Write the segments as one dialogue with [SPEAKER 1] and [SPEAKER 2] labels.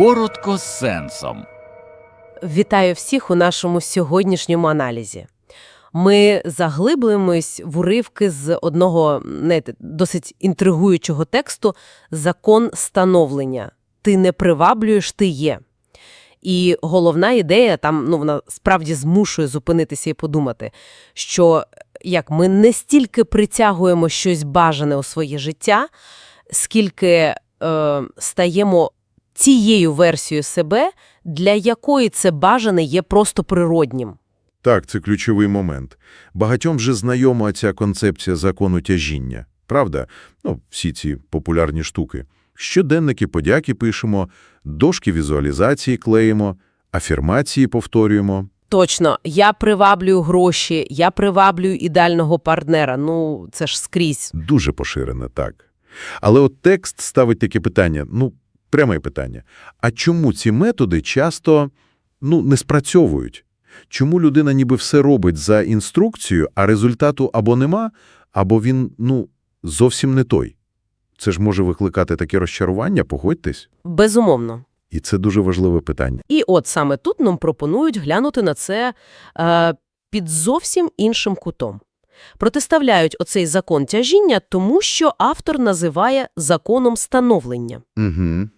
[SPEAKER 1] Коротко з сенсом.
[SPEAKER 2] Вітаю всіх у нашому сьогоднішньому аналізі. Ми заглиблюємось в уривки з одного знаєте, досить інтригуючого тексту «Закон становлення. Ти не приваблюєш, ти є». І головна ідея там, ну, вона справді змушує зупинитися і подумати, що як ми не стільки притягуємо щось бажане у своє життя, скільки е, стаємо тією версією себе, для якої це бажане є просто природнім.
[SPEAKER 3] Так, це ключовий момент. Багатьом вже знайома ця концепція закону тяжіння. Правда? Ну, всі ці популярні штуки. Щоденники подяки пишемо, дошки візуалізації клеїмо, афірмації повторюємо.
[SPEAKER 2] Точно, я приваблюю гроші, я приваблюю ідеального партнера. Ну, це ж скрізь.
[SPEAKER 3] Дуже поширене, так. Але от текст ставить таке питання, ну, пряме питання. А чому ці методи часто, ну, не спрацьовують? Чому людина ніби все робить за інструкцією, а результату або нема, або він, ну, зовсім не той? Це ж може викликати таке розчарування, погодьтесь?
[SPEAKER 2] Безумовно.
[SPEAKER 3] І це дуже важливе питання.
[SPEAKER 2] І от саме тут нам пропонують глянути на це е, під зовсім іншим кутом. Протиставляють оцей закон тяжіння, тому що автор називає законом становлення.
[SPEAKER 3] Угу.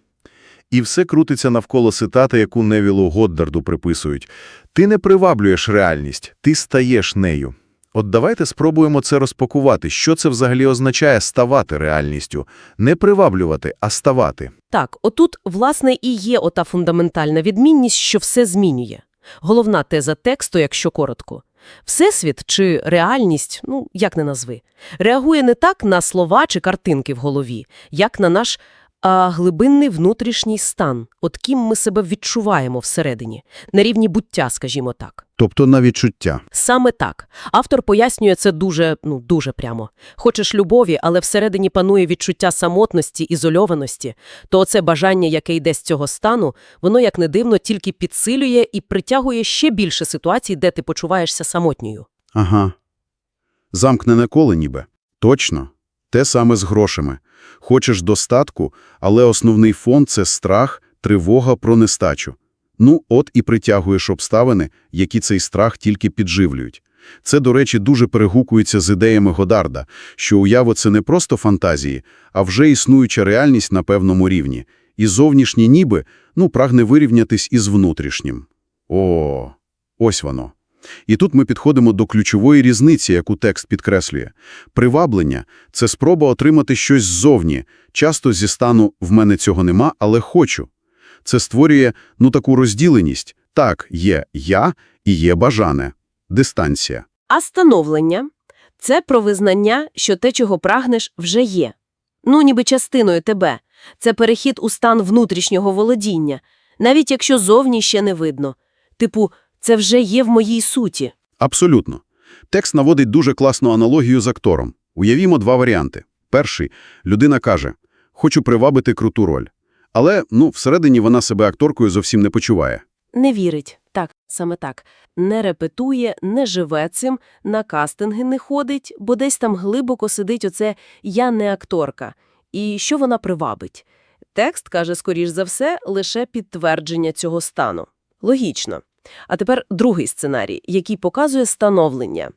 [SPEAKER 3] І все крутиться навколо цитати, яку Невілу Годдарду приписують. «Ти не приваблюєш реальність, ти стаєш нею». От давайте спробуємо це розпакувати. Що це взагалі означає ставати реальністю? Не приваблювати, а ставати.
[SPEAKER 2] Так, отут, власне, і є ота фундаментальна відмінність, що все змінює. Головна теза тексту, якщо коротко. Всесвіт чи реальність, ну, як не назви, реагує не так на слова чи картинки в голові, як на наш а, глибинний внутрішній стан, от ким ми себе відчуваємо всередині, на рівні буття, скажімо так.
[SPEAKER 3] Тобто на відчуття.
[SPEAKER 2] Саме так. Автор пояснює це дуже, ну, дуже прямо. Хочеш любові, але всередині панує відчуття самотності, ізольованості, то оце бажання, яке йде з цього стану, воно, як не дивно, тільки підсилює і притягує ще більше ситуацій, де ти почуваєшся самотньою.
[SPEAKER 4] Ага. Замкнене коло ніби. Точно. Те саме з грошами. Хочеш достатку, але основний фон – це страх, тривога про нестачу. Ну, от і притягуєш обставини, які цей страх тільки підживлюють. Це, до речі, дуже перегукується з ідеями Годарда, що уява – це не просто фантазії, а вже існуюча реальність на певному рівні. І зовнішнє ніби, ну, прагне вирівнятись із внутрішнім. О, ось воно. І тут ми підходимо до ключової різниці, яку текст підкреслює. Приваблення – це спроба отримати щось ззовні, часто зі стану «в мене цього нема, але хочу». Це створює, ну, таку розділеність. Так, є «я» і є «бажане». Дистанція.
[SPEAKER 2] А становлення – це про визнання, що те, чого прагнеш, вже є. Ну, ніби частиною тебе. Це перехід у стан внутрішнього володіння, навіть якщо зовні ще не видно. Типу, це вже є в моїй суті.
[SPEAKER 4] Абсолютно. Текст наводить дуже класну аналогію з актором. Уявімо два варіанти. Перший – людина каже «хочу привабити круту роль». Але, ну, всередині вона себе акторкою зовсім не почуває.
[SPEAKER 2] Не вірить. Так, саме так. Не репетує, не живе цим, на кастинги не ходить, бо десь там глибоко сидить оце «я не акторка». І що вона привабить? Текст каже, скоріш за все, лише підтвердження цього стану. Логічно. А тепер другий сценарій, який показує становлення.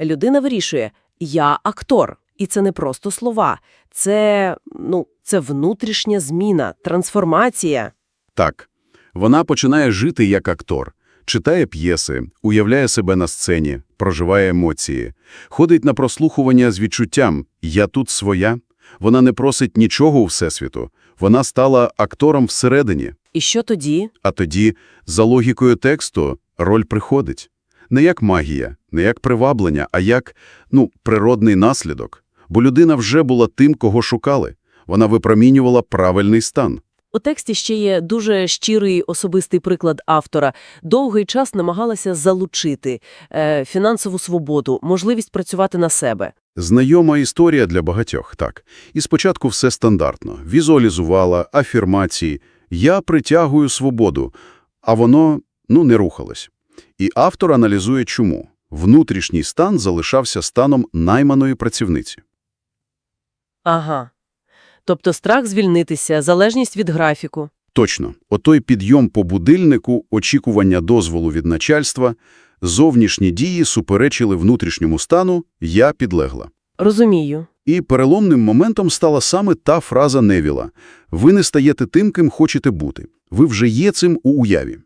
[SPEAKER 2] Людина вирішує «я актор». І це не просто слова. Це, ну, це внутрішня зміна, трансформація.
[SPEAKER 4] Так, вона починає жити як актор, читає п'єси, уявляє себе на сцені, проживає емоції, ходить на прослухування з відчуттям «я тут своя». Вона не просить нічого у Всесвіту, вона стала актором всередині.
[SPEAKER 2] І що тоді?
[SPEAKER 4] А тоді, за логікою тексту, роль приходить. Не як магія, не як приваблення, а як, ну, природний наслідок. Бо людина вже була тим, кого шукали. Вона випромінювала правильний стан.
[SPEAKER 2] У тексті ще є дуже щирий особистий приклад автора. Довгий час намагалася залучити е, фінансову свободу, можливість працювати на себе.
[SPEAKER 4] Знайома історія для багатьох, так. І спочатку все стандартно. Візуалізувала, афірмації. Я притягую свободу. А воно, ну, не рухалось. І автор аналізує чому. Внутрішній стан залишався станом найманої працівниці.
[SPEAKER 2] Ага. Тобто страх звільнитися, залежність від графіку.
[SPEAKER 4] Точно. Отой підйом по будильнику, очікування дозволу від начальства, зовнішні дії суперечили внутрішньому стану «я підлегла».
[SPEAKER 2] Розумію.
[SPEAKER 4] І переломним моментом стала саме та фраза Невіла «Ви не стаєте тим, ким хочете бути. Ви вже є цим у уяві».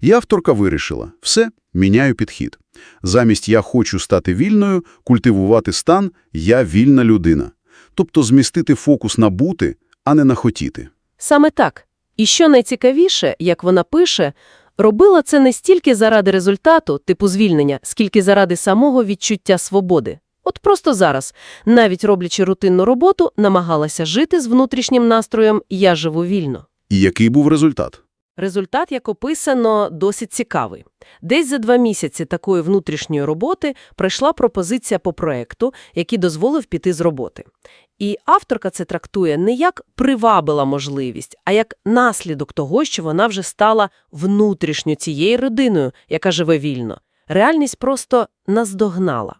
[SPEAKER 4] І авторка вирішила «Все, міняю підхід. Замість «я хочу стати вільною» культивувати стан «я вільна людина». Тобто змістити фокус на бути, а не на хотіти.
[SPEAKER 2] Саме так. І що найцікавіше, як вона пише, робила це не стільки заради результату, типу звільнення, скільки заради самого відчуття свободи. От просто зараз, навіть роблячи рутинну роботу, намагалася жити з внутрішнім настроєм «я живу вільно».
[SPEAKER 4] І який був результат?
[SPEAKER 2] Результат, як описано, досить цікавий. Десь за два місяці такої внутрішньої роботи прийшла пропозиція по проекту, який дозволив піти з роботи. І авторка це трактує не як привабила можливість, а як наслідок того, що вона вже стала внутрішньо цією родиною, яка живе вільно. Реальність просто наздогнала.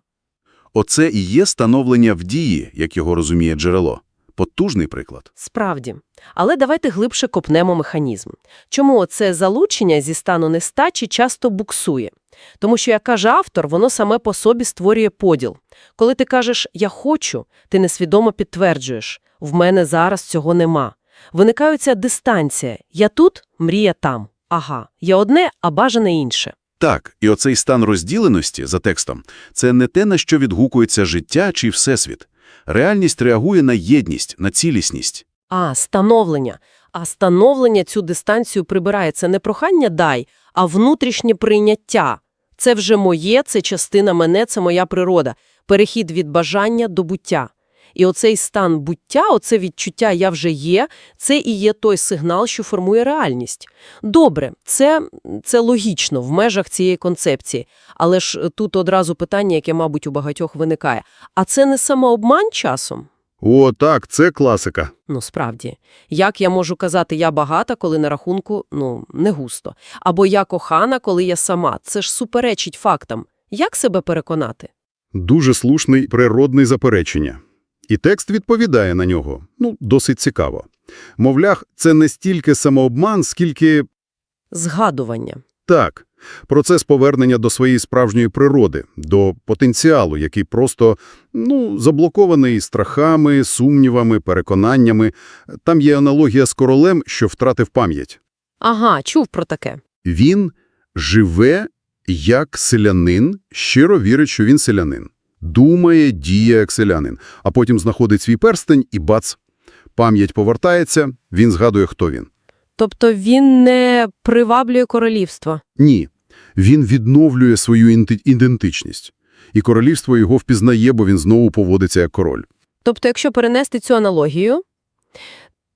[SPEAKER 4] Оце і є становлення в дії, як його розуміє джерело. Потужний приклад.
[SPEAKER 2] Справді. Але давайте глибше копнемо механізм. Чому оце залучення зі стану нестачі часто буксує? Тому що, як каже автор, воно саме по собі створює поділ. Коли ти кажеш «я хочу», ти несвідомо підтверджуєш «в мене зараз цього нема». Виникається дистанція «я тут, мрія там». Ага, я одне, а бажане інше.
[SPEAKER 4] Так, і оцей стан розділеності за текстом – це не те, на що відгукується життя чи всесвіт. Реальність реагує на єдність, на цілісність.
[SPEAKER 2] А, становлення. А становлення цю дистанцію прибирає. Це не прохання «дай», а внутрішнє прийняття. Це вже моє, це частина мене, це моя природа. Перехід від бажання до буття. І оцей стан буття, оце відчуття «я вже є», це і є той сигнал, що формує реальність. Добре, це, це логічно в межах цієї концепції. Але ж тут одразу питання, яке, мабуть, у багатьох виникає. А це не самообман часом?
[SPEAKER 4] О, так, це класика.
[SPEAKER 2] Ну, справді. Як я можу казати «я багата», коли на рахунку, ну, не густо? Або «я кохана», коли я сама? Це ж суперечить фактам. Як себе переконати?
[SPEAKER 4] Дуже слушний природний заперечення. І текст відповідає на нього. Ну, досить цікаво. Мовлях, це не стільки самообман, скільки
[SPEAKER 2] Згадування.
[SPEAKER 4] Так, процес повернення до своєї справжньої природи, до потенціалу, який просто, ну, заблокований страхами, сумнівами, переконаннями. Там є аналогія з королем, що втратив пам'ять.
[SPEAKER 2] Ага, чув про таке.
[SPEAKER 4] Він живе як селянин, щиро вірить, що він селянин. Думає, діє як селянин, а потім знаходить свій перстень і бац. Пам'ять повертається, він згадує, хто він.
[SPEAKER 2] Тобто він не приваблює королівство.
[SPEAKER 4] Ні. Він відновлює свою ідентичність. І королівство його впізнає, бо він знову поводиться як король.
[SPEAKER 2] Тобто, якщо перенести цю аналогію,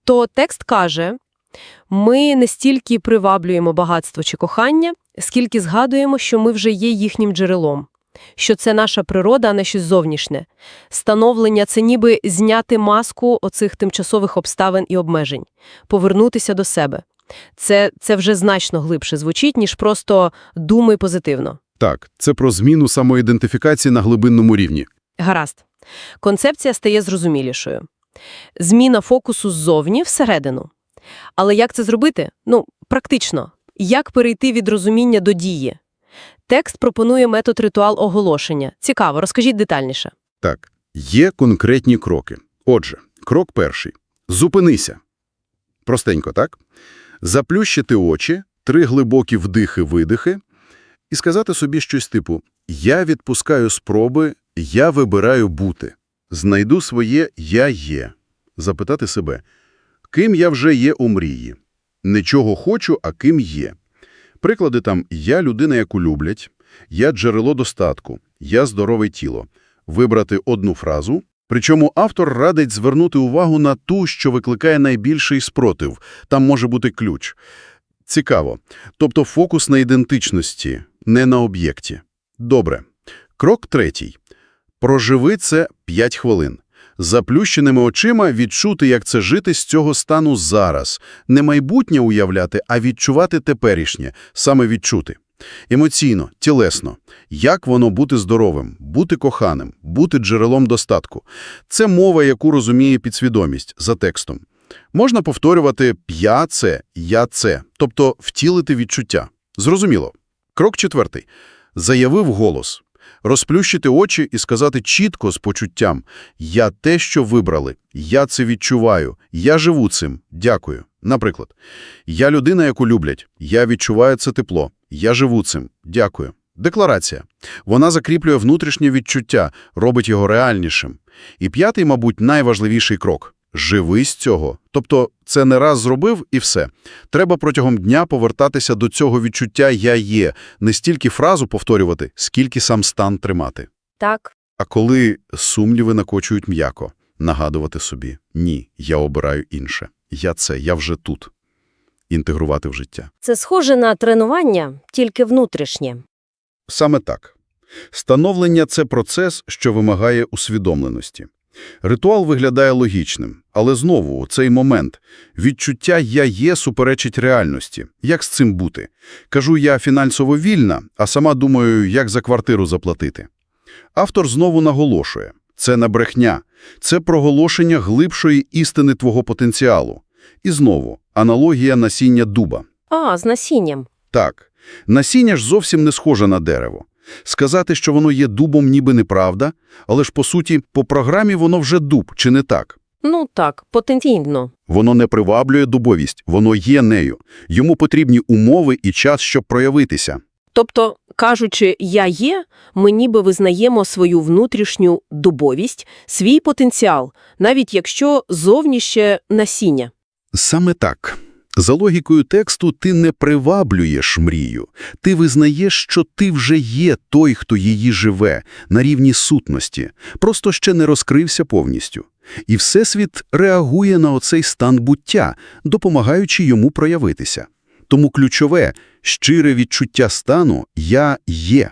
[SPEAKER 2] то текст каже, ми не стільки приваблюємо багатство чи кохання, скільки згадуємо, що ми вже є їхнім джерелом, що це наша природа, а не щось зовнішнє. Становлення – це ніби зняти маску оцих тимчасових обставин і обмежень, повернутися до себе. Це, це вже значно глибше звучить, ніж просто «думай позитивно».
[SPEAKER 4] Так, це про зміну самоідентифікації на глибинному рівні.
[SPEAKER 2] Гаразд. Концепція стає зрозумілішою. Зміна фокусу ззовні всередину. Але як це зробити? Ну, практично. Як перейти від розуміння до дії? Текст пропонує метод ритуал оголошення. Цікаво, розкажіть детальніше.
[SPEAKER 4] Так, є конкретні кроки. Отже, крок перший. Зупинися. Простенько, так? Заплющити очі, три глибокі вдихи-видихи і сказати собі щось типу «Я відпускаю спроби, я вибираю бути». Знайду своє «я є». Запитати себе «Ким я вже є у мрії?» Не чого хочу, а ким є. Приклади там «Я людина, яку люблять», «Я джерело достатку», «Я здорове тіло». Вибрати одну фразу, причому автор радить звернути увагу на ту, що викликає найбільший спротив. Там може бути ключ. Цікаво. Тобто фокус на ідентичності, не на об'єкті. Добре. Крок третій. Проживи це 5 хвилин. Заплющеними очима відчути, як це жити з цього стану зараз. Не майбутнє уявляти, а відчувати теперішнє, саме відчути. Емоційно, тілесно. Як воно бути здоровим, бути коханим, бути джерелом достатку. Це мова, яку розуміє підсвідомість за текстом. Можна повторювати «я це», «я це», тобто втілити відчуття. Зрозуміло. Крок четвертий. Заявив голос. Розплющити очі і сказати чітко з почуттям «я те, що вибрали, я це відчуваю, я живу цим, дякую». Наприклад, «я людина, яку люблять, я відчуваю це тепло, я живу цим, дякую». Декларація. Вона закріплює внутрішнє відчуття, робить його реальнішим. І п'ятий, мабуть, найважливіший крок – живи з цього. Тобто це не раз зробив і все. Треба протягом дня повертатися до цього відчуття «я є», не стільки фразу повторювати, скільки сам стан тримати.
[SPEAKER 2] Так.
[SPEAKER 4] А коли сумніви накочують м'яко, нагадувати собі «ні, я обираю інше, я це, я вже тут». Інтегрувати в життя.
[SPEAKER 5] Це схоже на тренування, тільки внутрішнє.
[SPEAKER 4] Саме так. Становлення – це процес, що вимагає усвідомленості. Ритуал виглядає логічним, але знову у цей момент відчуття «я є» суперечить реальності. Як з цим бути? Кажу, я фінансово вільна, а сама думаю, як за квартиру заплатити. Автор знову наголошує – це не брехня, це проголошення глибшої істини твого потенціалу. І знову аналогія насіння дуба.
[SPEAKER 5] А, з насінням.
[SPEAKER 4] Так, насіння ж зовсім не схоже на дерево. Сказати, що воно є дубом, ніби неправда, але ж, по суті, по програмі воно вже дуб, чи не так?
[SPEAKER 5] Ну так, потенційно.
[SPEAKER 4] Воно не приваблює дубовість, воно є нею. Йому потрібні умови і час, щоб проявитися.
[SPEAKER 5] Тобто, кажучи «я є», ми ніби визнаємо свою внутрішню дубовість, свій потенціал, навіть якщо зовні ще насіння.
[SPEAKER 4] Саме так. За логікою тексту ти не приваблюєш мрію. Ти визнаєш, що ти вже є той, хто її живе, на рівні сутності, просто ще не розкрився повністю. І Всесвіт реагує на оцей стан буття, допомагаючи йому проявитися. Тому ключове – щире відчуття стану «я є».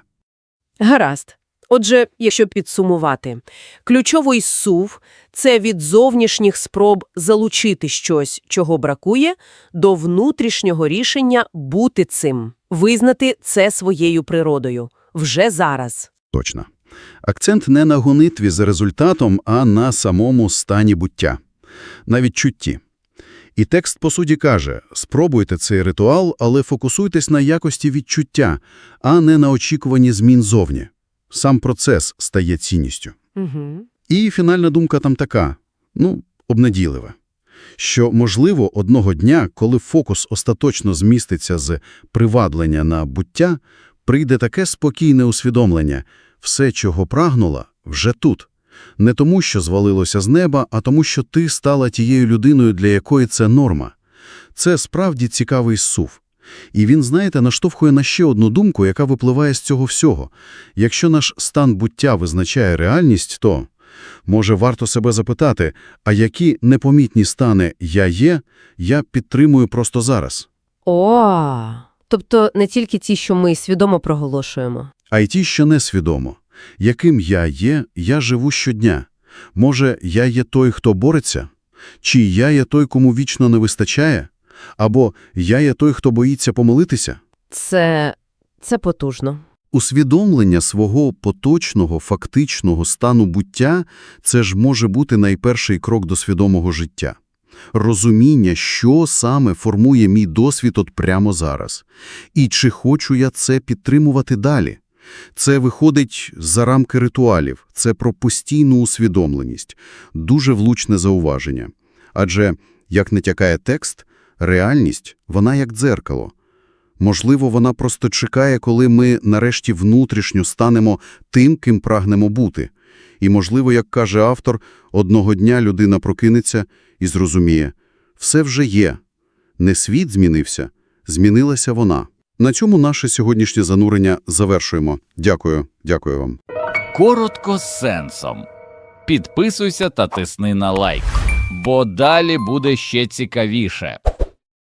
[SPEAKER 5] Гаразд. Отже, якщо підсумувати, ключовий сув – це від зовнішніх спроб залучити щось, чого бракує, до внутрішнього рішення бути цим, визнати це своєю природою. Вже зараз.
[SPEAKER 4] Точно. Акцент не на гонитві за результатом, а на самому стані буття. На відчутті. І текст, по суті, каже, спробуйте цей ритуал, але фокусуйтесь на якості відчуття, а не на очікуванні змін зовні. Сам процес стає цінністю.
[SPEAKER 5] Угу.
[SPEAKER 4] І фінальна думка там така, ну, обнадійлива, що, можливо, одного дня, коли фокус остаточно зміститься з приваблення на буття, прийде таке спокійне усвідомлення – все, чого прагнула, вже тут. Не тому, що звалилося з неба, а тому, що ти стала тією людиною, для якої це норма. Це справді цікавий сув. І він, знаєте, наштовхує на ще одну думку, яка випливає з цього всього. Якщо наш стан буття визначає реальність, то, може, варто себе запитати, а які непомітні стани «я є» я підтримую просто зараз,
[SPEAKER 2] О, тобто не тільки ті, що ми свідомо проголошуємо.
[SPEAKER 4] а й ті, що несвідомо. Яким я є, я живу щодня. Може, я є той, хто бореться? Чи я є той, кому вічно не вистачає? Або я є той, хто боїться помилитися?
[SPEAKER 2] Це... це потужно.
[SPEAKER 4] Усвідомлення свого поточного, фактичного стану буття – це ж може бути найперший крок до свідомого життя. Розуміння, що саме формує мій досвід от прямо зараз. І чи хочу я це підтримувати далі. Це виходить за рамки ритуалів, це про постійну усвідомленість. Дуже влучне зауваження. Адже, як не тякає текст, реальність, вона як дзеркало. Можливо, вона просто чекає, коли ми нарешті внутрішньо станемо тим, ким прагнемо бути. І, можливо, як каже автор, одного дня людина прокинеться і зрозуміє – все вже є. Не світ змінився, змінилася вона. На цьому наше сьогоднішнє занурення завершуємо. Дякую, дякую вам.
[SPEAKER 1] Коротко з сенсом. Підписуйся та тисни на лайк, бо далі буде ще цікавіше.